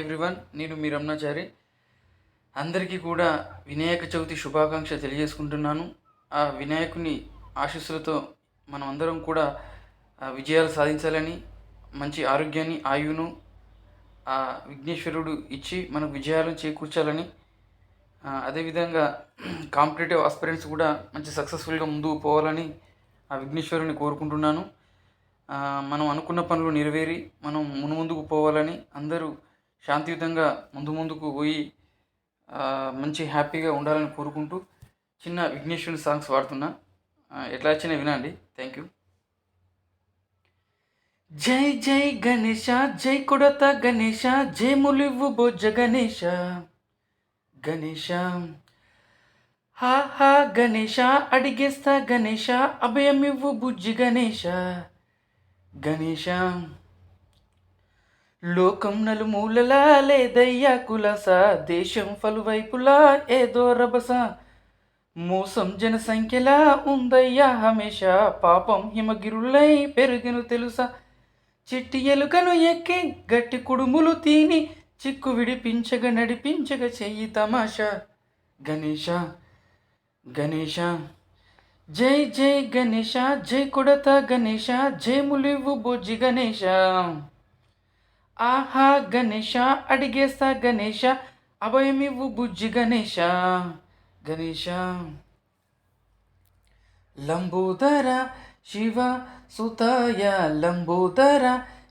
Everyone నేను మీ రమణాచారి. అందరికీ కూడా వినాయక చవితి శుభాకాంక్ష తెలియజేసుకుంటున్నాను. ఆ వినాయకుని ఆశీస్సులతో మనం అందరం కూడా విజయాలు సాధించాలని మంచి ఆరోగ్యాన్ని ఆయువును ఆ విఘ్నేశ్వరుడు ఇచ్చి మనకు విజయాలను చేకూర్చాలని అదేవిధంగా కాంపిటేటివ్ ఆస్పిరెంట్స్ కూడా మంచి సక్సెస్ఫుల్గా ముందుకు పోవాలని ఆ విఘ్నేశ్వరుని కోరుకుంటున్నాను. మనం అనుకున్న పనులు నెరవేరి మనం మును ముందుకు పోవాలని అందరూ శాంతియుతంగా ముందు ముందుకు పోయి మంచి హ్యాపీగా ఉండాలని కోరుకుంటూ చిన్న విఘ్నేశ్వరుని సాంగ్స్ వాడుతున్నా ఎట్లా వచ్చినా వినండి. థ్యాంక్ యూ జై జై గణేష జై కొడత గణేష జై ములివ్వు బొజ్జ గణేష గణేష హా హా గణేష అడిగేస్తా గణేష అభయమివ్వు బుజ్జి గణేష గణేష లోకం నలుమూలలా లేదయ్యా కులస దేశం పలువైపులా ఏదో రభస. మోసం జనసంఖ్యలా ఉందయ్యా హమేష పాపం హిమగిరులై పెరుగెను తెలుసా. చిట్టి ఎలుకను ఎక్కి గట్టి కుడుములు తిని చిక్కు విడిపించగ నడిపించగ చెయ్యి తమాషా. గణేష గణేష జై జై గణేష జై కొడత గణేష జై ములివ్వు బొజ్జి గణేష ఆహా గణేష అడిగేస్తా గణేష అభయమివ్వు బుజ్జి గణేష గణేష లంబోదర శివ సుతాయ లంబోదర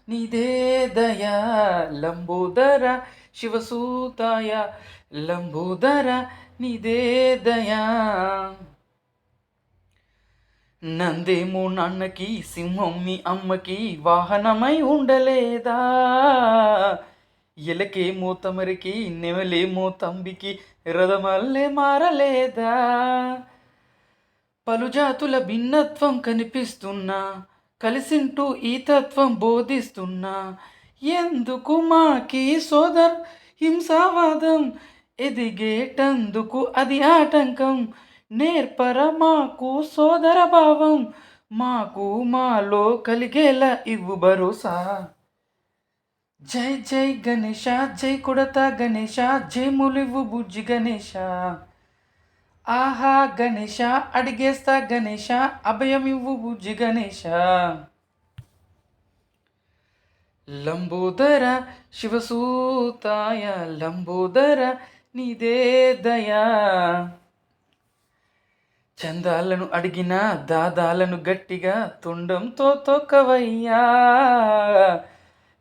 నిదే దయా లంబోదర శివసూతాయ లంబోదర నిదే దయా నందేమో నాన్నకి సింహం మీ అమ్మకి వాహనమై ఉండలేదా? ఎలకేమో తమరికి నెమలేమో తంబికి రథమల్లే మారలేదా? పలు జాతుల భిన్నత్వం కనిపిస్తున్నా కలిసింటూ ఈ తత్వం బోధిస్తున్నా. ఎందుకు మాకి సోదర్ హింసావాదం? ఎదిగేటందుకు అది ఆటంకం. నేర్పర మాకు సోదర భావం. మాకు మాలో కలిగేలా ఇవ్వు భరోసా. జై జై గణేష జై కొడత గణేష జై ములివ్వు బుజ్జి గణేష ఆహా గణేష అడిగేస్తా గణేష అభయమివ్వు బుజ్జి గణేష లంబోదర శివసూతాయ లంబోదర నీదే దయా. చందాలను అడిగిన దాదాలను గట్టిగా తుండంతో తొక్కవయ్యా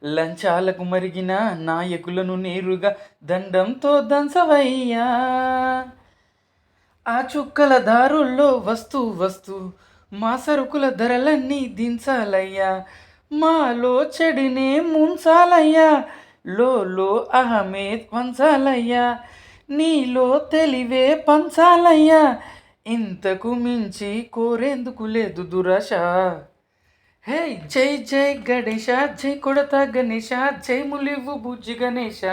లంచాలకు మరిగిన నాయకులను నేరుగా దండంతో దంచవయ్యా. ఆ చుక్కల దారుల్లో వస్తూ వస్తూ మా సరుకుల ధరలన్నీ దించాలయ్యా. మాలో చెడినే ముంచాలయ్యా. లోలో అహమే పంచాలయ్యా. నీలో తెలివే పంచాలయ్యా. ఇంతకు మించి కోరేందుకు లేదు దురాశ. హే జై జై గణేష జై కొడత గణేష జై ములివ్వు బుజ్జి గణేష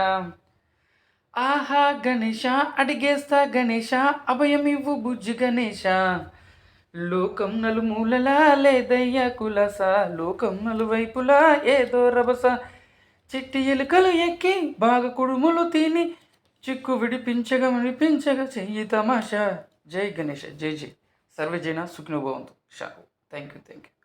ఆహా గణేష అడిగేస్తా గణేష అభయమివ్వు బుజ్జి గణేష లోకం నలుమూలలా లేదయ్యా కులస లోకం నలువైపులా ఏదో రభస. చిట్టి ఎలుకలు ఎక్కి బాగా కుడుములు తిని చిక్కు విడిపించగా విడిపించగా చెయ్యి తమాషా. జై గణేష జై జై. సర్వజన సుఖినోభవంతు షా థ్యాంక్ యూ థ్యాంక్ యూ